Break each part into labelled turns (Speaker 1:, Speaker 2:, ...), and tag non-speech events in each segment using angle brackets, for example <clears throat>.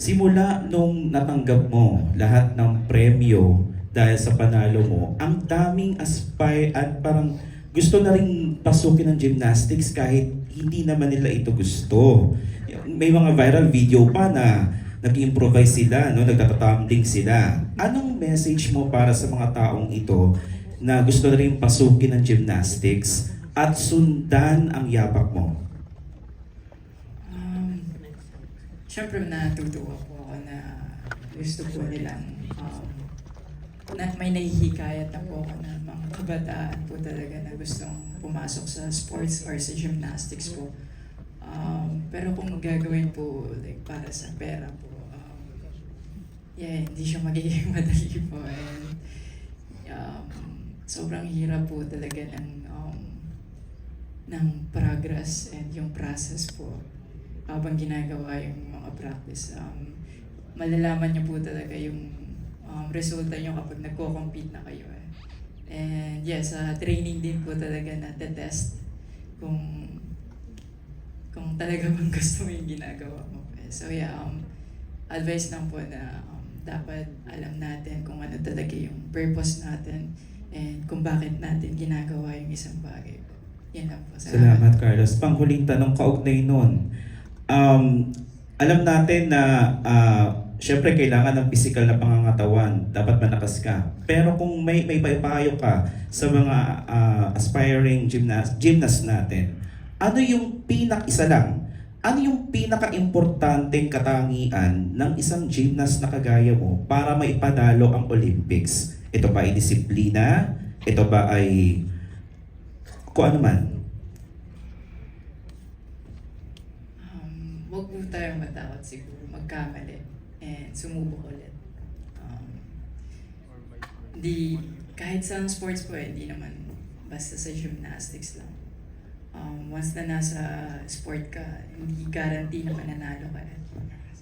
Speaker 1: simula nung natanggap mo lahat ng premyo dahil sa panalo mo, ang daming aspire at parang gusto na rin pasukin ng gymnastics kahit hindi naman nila ito gusto. May mga viral video pa na nag-improvise sila, no? nagtatatumbling sila. Anong message mo para sa mga taong ito na gusto na rin pasukin ng gymnastics at sundan ang yapak mo?
Speaker 2: Um, Siyempre natutuwa po ako na gusto po nilang um, na may nahihikayat na po ako na mga kabataan po talaga na gustong pumasok sa sports or sa gymnastics po. Um, pero kung gagawin po like para sa pera po, um, yeah, hindi siya magiging <laughs> madali po. And, um, sobrang hirap po talaga ng um, ng progress and yung process po habang ginagawa yung mga practice. Um, malalaman niyo po talaga yung um, resulta niyo kapag nagko-compete na kayo. Eh. And yes, sa training din po talaga na test kung kung talaga <laughs> bang gusto mo yung ginagawa mo. Eh. So yeah, um, advice lang po na um, dapat alam natin kung ano talaga yung purpose natin and kung bakit natin ginagawa yung isang bagay. Yan lang po.
Speaker 1: Salamat, Carlos. Panghuling tanong kaugnay nun. Um, alam natin na uh, syempre kailangan ng physical na pangangatawan. Dapat malakas ka. Pero kung may may paipayo ka sa mga ah, aspiring gymnast, gymnast natin, ano yung pinak isa lang? Ano yung pinaka-importanteng katangian ng isang gymnast na kagaya mo para maipadalo ang Olympics? Ito ba ay disiplina? Ito ba ay kung ano man?
Speaker 2: Um, huwag po tayong matakot siguro magkamali and sumubok ulit. Um, di, kahit sa sports po eh, di naman basta sa gymnastics lang. Um, once na nasa sport ka, hindi guarantee na mananalo ka. eh.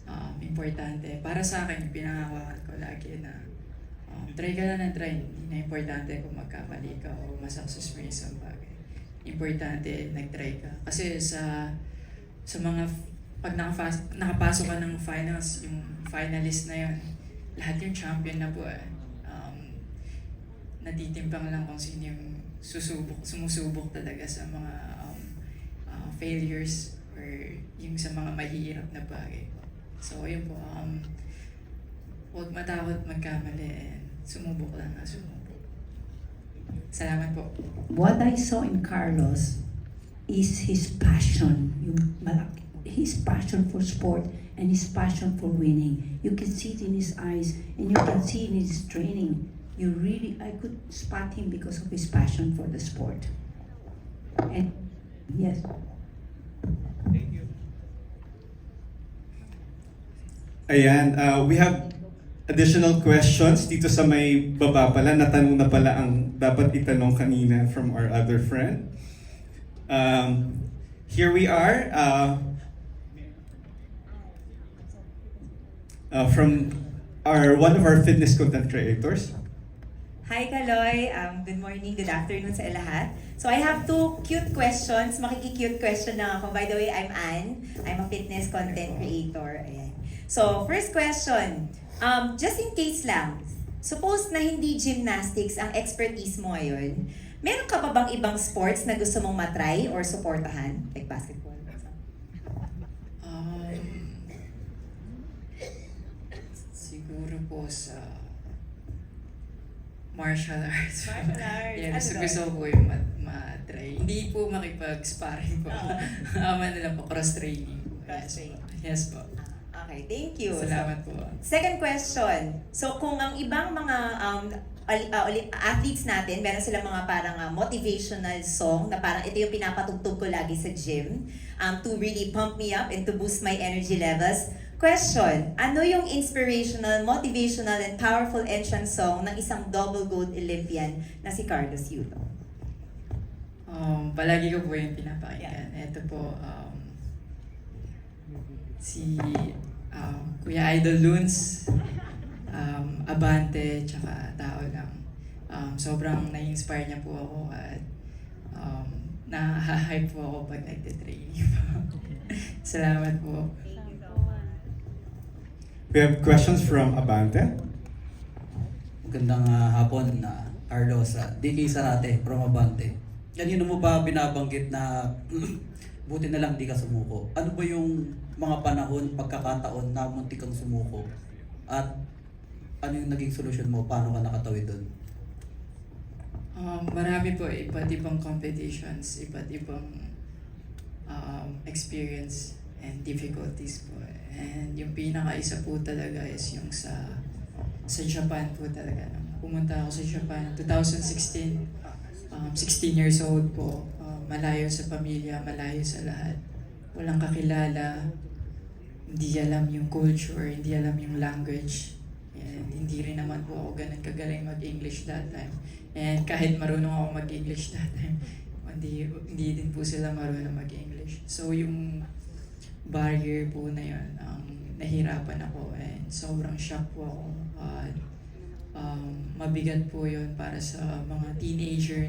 Speaker 2: Um, importante. Para sa akin, pinangawakan ko lagi na um, try ka lang ng try. Hindi na importante kung magkamali ka o masakses mo isang bagay. Importante, nag-try ka. Kasi sa sa mga pag nakafas, nakapasok ka ng finals, yung finalist na yun, lahat yung champion na po eh. Um, natitimpang lang kung sino yung susubok, sumusubok talaga sa mga um, uh, failures or yung sa mga mahihirap na bagay. So, yun po, um, huwag matakot magkamali and sumubok lang na sumubok. Salamat po.
Speaker 3: What I saw in Carlos is his passion, yung malaki, his passion for sport and his passion for winning. You can see it in his eyes and you can see it in his training. You really, I could spot him because of his passion for the sport. And yes,
Speaker 4: Ayan, uh, we have additional questions dito sa may baba pala. Natanong na pala ang dapat itanong kanina from our other friend. Um, here we are. Uh, uh, from our one of our fitness content creators.
Speaker 5: Hi Kaloy, um, good morning, good afternoon sa lahat. So I have two cute questions, makiki-cute question lang ako. By the way, I'm Anne. I'm a fitness content creator. Ayan. So first question, um, just in case lang, suppose na hindi gymnastics ang expertise mo ngayon, meron ka pa bang ibang sports na gusto mong matry or supportahan? Like basketball?
Speaker 2: Um, siguro po sa martial arts.
Speaker 5: Martial arts. <laughs>
Speaker 2: yeah,
Speaker 5: Ano
Speaker 2: gusto,
Speaker 5: doon?
Speaker 2: gusto ko yung mat- matry. Hindi po makipag-sparring po.
Speaker 5: Oo. <laughs>
Speaker 2: Ama na lang po, cross-training.
Speaker 5: Cross-training.
Speaker 2: Yes po.
Speaker 5: Okay, thank you.
Speaker 2: Salamat po.
Speaker 5: Second question. So kung ang ibang mga um, uh, uli- athletes natin, meron silang mga parang uh, motivational song na parang ito yung pinapatugtog ko lagi sa gym um, to really pump me up and to boost my energy levels. Question, ano yung inspirational, motivational, and powerful entrance song ng isang double gold Olympian na si Carlos Yulo?
Speaker 2: Um, palagi ko po yung pinapakinggan. Ito po, um, si um, Kuya Idol Loons, um, Abante, tsaka Tao lang. Um, sobrang na-inspire niya po ako at um, na-hype po ako pag nagtitraining <laughs> po. Salamat po.
Speaker 4: We have questions from Abante.
Speaker 6: Magandang ah, hapon na Carlos, uh, DK Sarate from Abante. Kanino mo ba binabanggit na <clears throat> buti na lang di ka sumuko? Ano ba yung mga panahon, pagkakataon na munti kang sumuko? At ano yung naging solusyon mo? Paano ka nakatawid doon?
Speaker 2: Um, marami po, iba't ibang competitions, iba't ibang um, experience and difficulties po. And yung pinaka-isa po talaga is yung sa sa Japan po talaga. Pumunta ako sa Japan, 2016, um, 16 years old po, um, malayo sa pamilya, malayo sa lahat. Walang kakilala, hindi alam yung culture, hindi alam yung language. And hindi rin naman po ako ganun kagaling mag-English that time. And kahit marunong ako mag-English that time, hindi, hindi din po sila marunong mag-English. So yung barrier po na yun, um, nahirapan ako and sobrang shock po ako. At um, mabigat po yun para sa mga teenager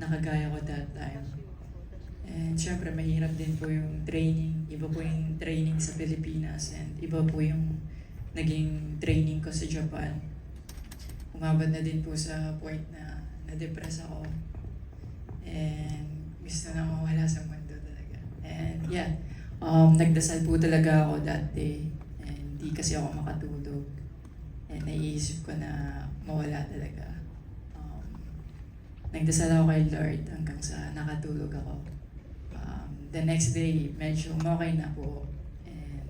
Speaker 2: na kagaya ko that time. And syempre, mahirap din po yung training. Iba po yung training sa Pilipinas and iba po yung naging training ko sa Japan. Umabot na din po sa point na na-depress ako. And gusto na mawala sa mundo talaga. And yeah, um, nagdasal po talaga ako that day. And di kasi ako makatulog. And naiisip ko na mawala talaga. Um, nagdasal ako kay Lord hanggang sa nakatulog ako. Um, the next day, medyo okay na po. And,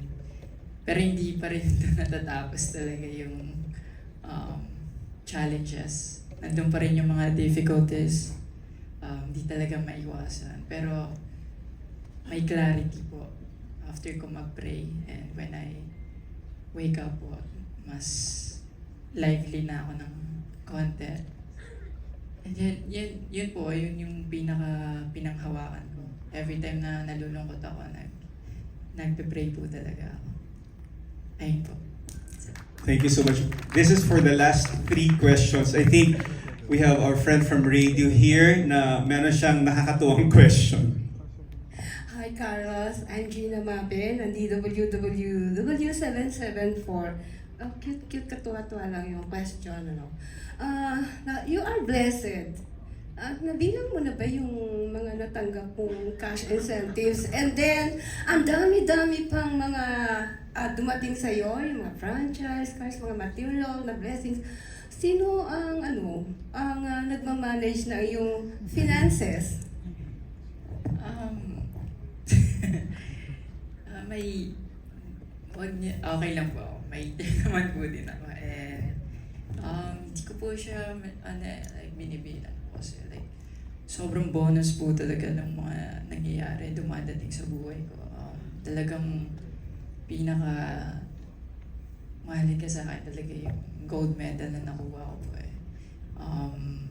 Speaker 2: pero hindi pa rin <laughs> natatapos talaga yung um, challenges. Nandun pa rin yung mga difficulties. Um, di talaga maiwasan. Pero may clarity po after ko mag-pray and when I wake up po, mas lively na ako ng konti. And yun, yun, yun po, yun yung pinaka pinanghawakan ko. Every time na nalulungkot ako, nag, nagpe-pray po talaga ako. Ayun po.
Speaker 4: Thank you so much. This is for the last three questions. I think we have our friend from radio here na meron siyang nakakatuwang <laughs> question.
Speaker 7: Carlos, I'm Gina Mabel ng DWWW774. Oh, cute, cute, katuwa-tuwa lang yung question, ano. Ah, na, you are blessed. At nabilang mo na ba yung mga natanggap mong cash incentives? And then, ang dami-dami pang mga ah, dumating sa'yo, yung mga franchise, cars, mga material na blessings. Sino ang ano, ang ah, nagmamanage na yung finances?
Speaker 2: Um, <laughs> ah, may, okay lang po ako. May <laughs> naman po din ako. And, um, hindi ko po siya, ano, like, binibilang po kasi, like, sobrang bonus po talaga ng mga nangyayari, dumadating sa buhay ko. Um, talagang pinaka mahalaga sa akin talaga yung gold medal na nakuha ko po eh. Um,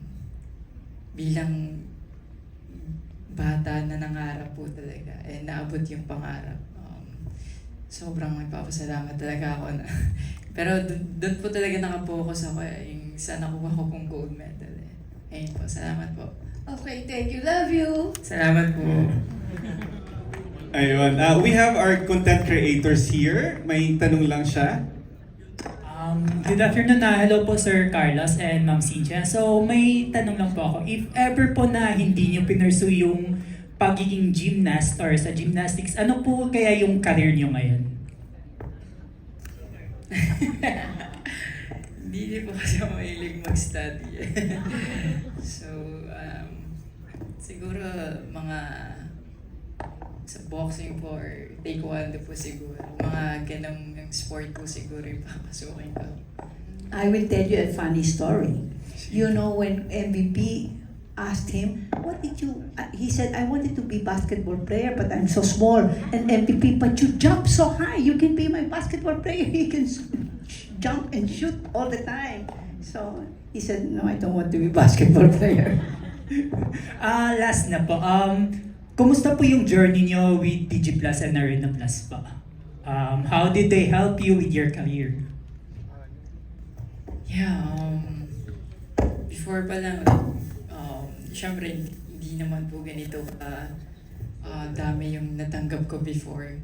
Speaker 2: bilang bata na nangarap po talaga eh naabot yung pangarap um, sobrang nagpapasalamat talaga ako na <laughs> pero doon po talaga nakapokus ako eh, yung sa nakuha ko pong gold medal eh. ayun po salamat po
Speaker 7: Okay, thank you. Love you.
Speaker 2: salamat po <laughs>
Speaker 4: Ayun. Uh, we have our content creators here. May tanong lang siya.
Speaker 8: Um, good afternoon na. Hello po Sir Carlos and Ma'am Cynthia. So may tanong lang po ako. If ever po na hindi niyo pinursue yung pagiging gymnast or sa gymnastics, ano po kaya yung career niyo ngayon? <laughs>
Speaker 2: hindi din po kasi ako mahilig mag-study <laughs> so um, siguro mga sa boxing po or taekwondo po siguro mga ganong sport po siguro yung papasukin ko
Speaker 3: I will tell you a funny story. You know, when MVP asked him, "What did you?" Uh, he said, "I wanted to be basketball player, but I'm so small." And MVP, but you jump so high. You can be my basketball player. <laughs> You can jump and shoot all the time. So he said, "No, I don't want to be basketball <laughs> player."
Speaker 8: Ah, last na po. Um, kumusta po yung journey niyo with DG Plus and Arena Plus pa? Um, how did they help you with your career?
Speaker 2: Yeah, um, before pa lang, um, syempre hindi naman po ganito ka ah, dami yung natanggap ko before.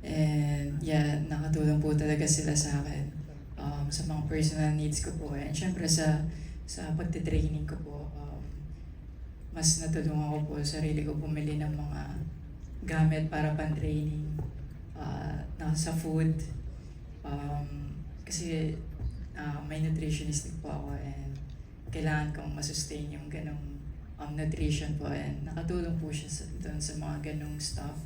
Speaker 2: And yeah, nakatulong po talaga sila sa akin um, sa mga personal needs ko po. And syempre sa sa pagte-training ko po, mas natulungan ko po sarili ko bumili ng mga gamit para pan-training uh, sa food. Um, kasi uh, may nutritionist po ako and kailangan kong masustain yung ganong um, nutrition po and nakatulong po siya sa, doon sa mga ganong stuff.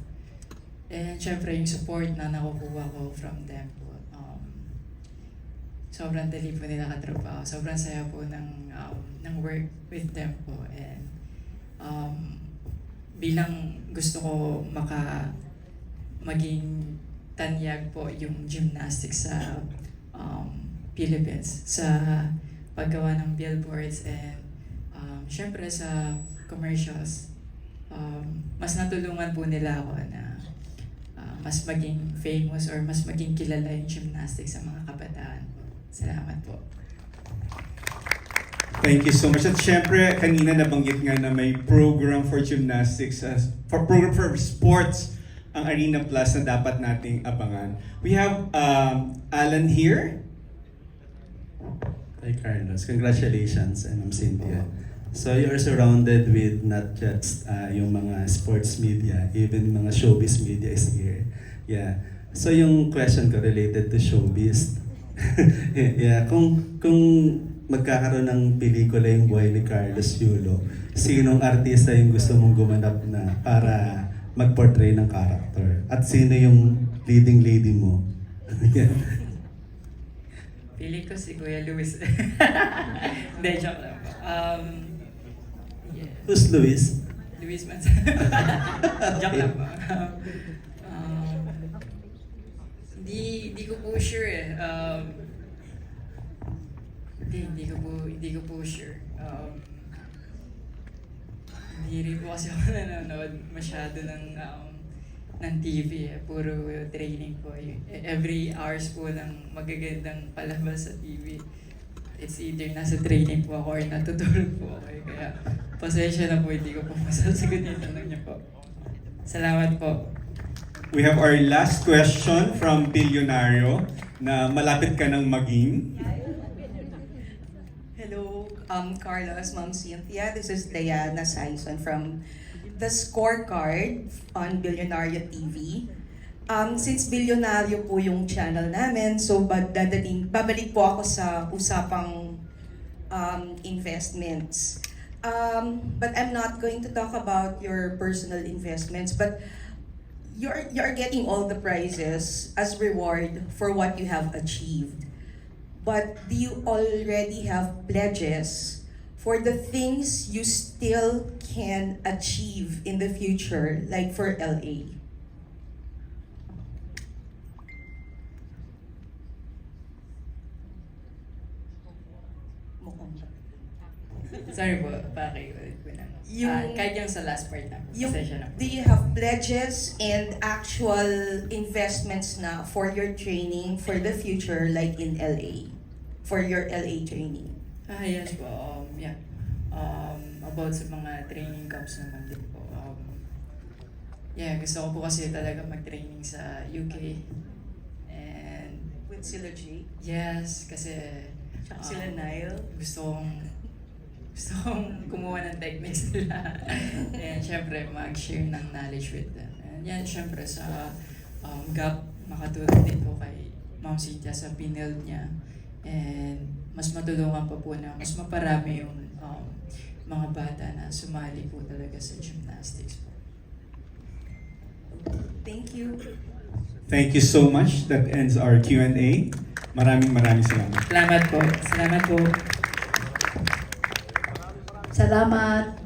Speaker 2: And syempre yung support na nakukuha ko from them po. Um, sobrang dali po nila katrabaho. Sobrang saya po ng, um, ng work with them po. And um, bilang gusto ko maka maging tanyag po yung gymnastics sa um, Philippines sa paggawa ng billboards and um, syempre sa commercials um, mas natulungan po nila ako na uh, mas maging famous or mas maging kilala yung gymnastics sa mga kabataan. Salamat po.
Speaker 4: Thank you so much. At syempre, kanina nabanggit nga na may program for gymnastics, uh, for program for sports, ang Arena Plus na dapat nating abangan. We have um, Alan here.
Speaker 9: Hi Carlos, congratulations and I'm Cynthia. So you are surrounded with not just uh, yung mga sports media, even mga showbiz media is here. Yeah. So yung question ko related to showbiz. <laughs> yeah, kung kung magkakaroon ng pelikula yung buhay ni Carlos Yulo, sinong artista yung gusto mong gumanap na para mag-portray ng character? At sino yung leading lady mo? yeah.
Speaker 2: Pili ko si Kuya Luis. <laughs> Hindi, joke lang. Um, yeah.
Speaker 9: Who's Luis?
Speaker 2: Luis Manzano. <laughs> joke lang po. Um, hindi, hindi ko po sure eh. Um, hindi, hindi ko po, hindi ko po sure. Um, hindi rin po kasi ako <laughs> nanonood masyado ng um, ng TV eh. Puro training po. Y- Every hours po ng magagandang palabas sa TV. It's either nasa training po ako or natutulog po ako. eh. Kaya pasensya na po, hindi ko po <laughs> masasagot yung tanong niya po. Salamat po.
Speaker 4: We have our last question from Billionario na malapit ka ng maging.
Speaker 10: Um, Carlos, Ma'am Cynthia. This is Diana Sison from the scorecard on Billionario TV. Um, since Billionario po yung channel namin, so dadating, babalik po ako sa usapang um, investments. Um, but I'm not going to talk about your personal investments, but you're you're getting all the prizes as reward for what you have achieved. But do you already have pledges for the things you still can achieve in the future, like for LA?
Speaker 2: Sorry po.
Speaker 10: Yung-
Speaker 2: Ah, kahit yung sa last part na.
Speaker 10: Yung,
Speaker 2: na
Speaker 10: do you have pledges and actual investments na for your training for the future like in LA? For your LA training?
Speaker 2: Ah, yes po. Um, yeah. Um, about sa mga training camps naman din po. Um, yeah, gusto ko po kasi talaga mag-training sa UK. And
Speaker 10: With sila Jake?
Speaker 2: yes, kasi um,
Speaker 10: sila Nile?
Speaker 2: gusto kong gusto kong <laughs> kumuha ng techniques nila. and syempre, mag-share ng knowledge with them. And yan, syempre, sa um, gap, makatulong din po kay Ma'am Cynthia sa pinuild niya. And mas matulungan pa po na mas maparami yung um, mga bata na sumali po talaga sa gymnastics po.
Speaker 10: Thank you.
Speaker 4: Thank you so much. That ends our Q&A. Maraming maraming salamat.
Speaker 2: Salamat po. Salamat po.
Speaker 3: Salamat.